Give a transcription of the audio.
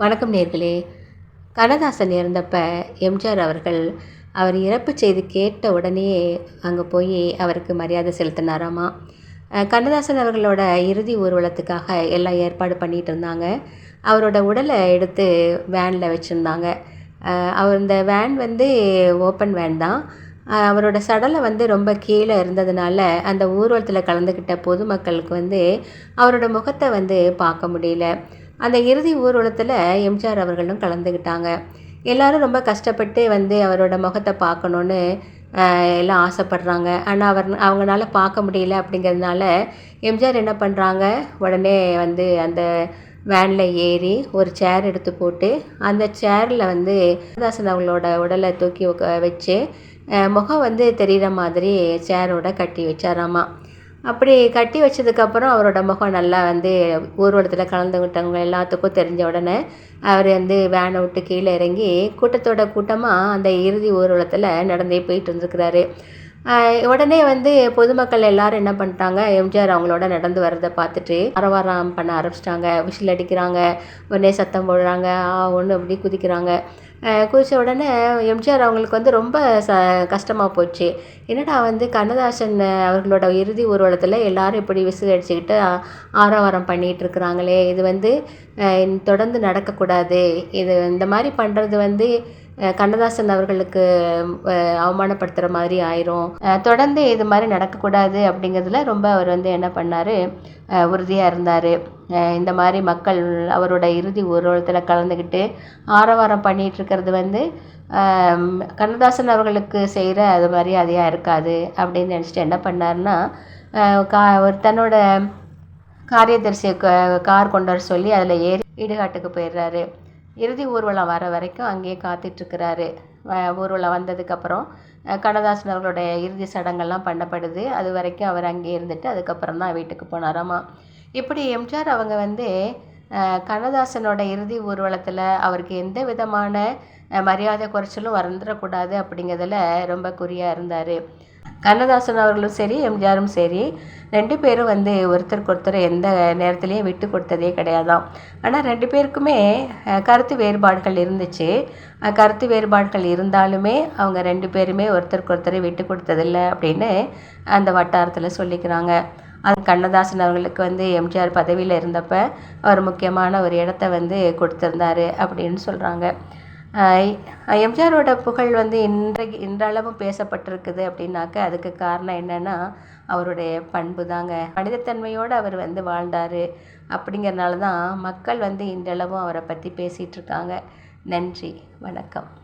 வணக்கம் நேர்களே. கண்ணதாசன் இறந்தப்ப எம்ஜிஆர் அவர்கள் அவர் இறப்பு செய்தி கேட்ட உடனே அங்கே போய் அவருக்கு மரியாதை செலுத்தினாராமா. கண்ணதாசன் அவர்களோட இறுதி ஊர்வலத்துக்காக எல்லாம் ஏற்பாடு பண்ணிகிட்டு இருந்தாங்க. அவரோட உடலை எடுத்து வேனில் வச்சுருந்தாங்க. அவர் இந்த வேன் வந்து ஓப்பன் வேன் தான். அவரோட சடலை வந்து ரொம்ப கீழே இருந்ததுனால அந்த ஊர்வலத்தில் கலந்துக்கிட்ட பொதுமக்களுக்கு வந்து அவரோட முகத்தை வந்து பார்க்க முடியல. அந்த இறுதி ஊர்வலத்தில் எம்ஜிஆர் அவர்களும் கலந்துக்கிட்டாங்க எல்லாரும் ரொம்ப கஷ்டப்பட்டு வந்து அவரோட முகத்தை பார்க்கணுன்னு எல்லாம் ஆசைப்படுறாங்க. ஆனால் அவர் அவங்களால பார்க்க முடியல அப்படிங்கிறதுனால எம்ஜிஆர் என்ன பண்ணுறாங்க உடனே வந்து அந்த வேனில் ஏறி ஒரு சேர் எடுத்து போட்டு அந்த சேரில் வந்து கண்ணதாசன் அவங்களோட உடலை தூக்கி வச்சு முகம் வந்து தெரிகிற மாதிரி சேரோட கட்டி வச்சாராமா. அப்படி கட்டி வச்சதுக்கப்புறம் அவரோட முகம் நல்லா வந்து ஊர்வலத்தில் கலந்துக்கிட்டவங்க எல்லாத்துக்கும் தெரிஞ்ச உடனே அவர் வந்து வேனை விட்டு கீழே இறங்கி கூட்டத்தோட கூட்டமாக அந்த இறுதி ஊர்வலத்தில் நடந்தே போயிட்டு இருந்துருக்கிறாரு. உடனே வந்து பொதுமக்கள் எல்லாரும் என்ன பண்ணிட்டாங்க எம்ஜிஆர் அவங்களோட நடந்து வர்றதை பார்த்துட்டு அரவாரம் பண்ண ஆரம்பிச்சிட்டாங்க. விசில் அடிக்கிறாங்க உடனே சத்தம் போடுறாங்க ஆ ஒன்று அப்படி குதிக்கிறாங்க. ஆஹ் உடனே எம்ஜிஆர் அவங்களுக்கு வந்து ரொம்ப ச கஷ்டமாக போச்சு. என்னடா வந்து கண்ணதாசன் அவர்களோட இறுதி ஊர்வலத்தில் எல்லாரும் இப்படி விசில் அடிச்சுக்கிட்டு ஆரவாரம் பண்ணிகிட்டு இருக்கிறாங்களே இது வந்து தொடர்ந்து நடக்கக்கூடாது. இது இந்த மாதிரி பண்ணுறது வந்து கண்ணதாசன் அவர்களுக்கு அவமானப்படுத்துகிற மாதிரி ஆயிரும். தொடர்ந்து இது மாதிரி நடக்கக்கூடாது அப்படிங்கிறதுல ரொம்ப அவர் வந்து என்ன பண்ணார்? உறுதியாக இருந்தார். இந்த மாதிரி மக்கள் அவரோட இறுதி ஊர்வலத்தில் கலந்துக்கிட்டு ஆரவாரம் பண்ணிகிட்ருக்கிறது இருக்கிறது வந்து கண்ணதாசன் அவர்களுக்கு செய்கிற அது மரியாதையாக இருக்காது அப்படின்னு நினச்சிட்டு என்ன பண்ணார்னா கா ஒரு தன்னோட காரியதரிசியை க- கார் கொண்டு வர சொல்லி அதில் ஏறி இடுகாட்டுக்கு போயிடுறாரு. இறுதி ஊர்வலம் வர வரைக்கும் அங்கேயே காத்துட்ருக்கிறாரு. ஊர்வலம் வந்ததுக்கப்புறம் அஹ் கண்ணதாசன் அவர்களுடைய இறுதி சடங்கெல்லாம் பண்ணப்படுது. அது வரைக்கும் அவர் அங்கேயே இருந்துட்டு அதுக்கப்புறம் தான் வீட்டுக்கு போனாராமா. இப்படி எம்ஜிஆர் அவங்க வந்து கண்ணதாசனோட இறுதி ஊர்வலத்தில் அவருக்கு எந்த விதமான மரியாதை குறைச்சலும் வந்துடக்கூடாது அப்படிங்கிறதுல ரொம்ப குறியாக இருந்தார். கண்ணதாசன் அவர்களும் சரி எம்ஜிஆரும் சரி ரெண்டு பேரும் வந்து ஒருத்தருக்கு ஒருத்தர் எந்த நேரத்துலையும் விட்டு கொடுத்ததே கிடையாதாம். ஆனால் ரெண்டு பேருக்குமே கருத்து வேறுபாடுகள் இருந்துச்சு. கருத்து வேறுபாடுகள் இருந்தாலுமே அவங்க ரெண்டு பேருமே ஒருத்தருக்கு ஒருத்தர் விட்டு கொடுத்ததில்ல அப்படின்னு அந்த வட்டாரத்தில் சொல்லிக்கிறாங்க. அது கண்ணதாசன் அவர்களுக்கு வந்து எம்ஜிஆர் பதவியில் இருந்தப்போ அவர் முக்கியமான ஒரு இடத்த வந்து கொடுத்துருந்தாரு அப்படின்னு சொல்கிறாங்க எம்ஜிஆரோட புகழ் வந்து இன்றைக்கு இன்றளவும் பேசப்பட்டிருக்குது அப்படின்னாக்க அதுக்கு காரணம் என்னென்னா அவருடைய பண்பு தாங்க மனிதத்தன்மையோடு அவர் வந்து வாழ்ந்தார் அப்படிங்கிறனால தான் மக்கள் வந்து இன்றளவும் அவரை பற்றி பேசிகிட்டு இருக்காங்க. நன்றி வணக்கம்.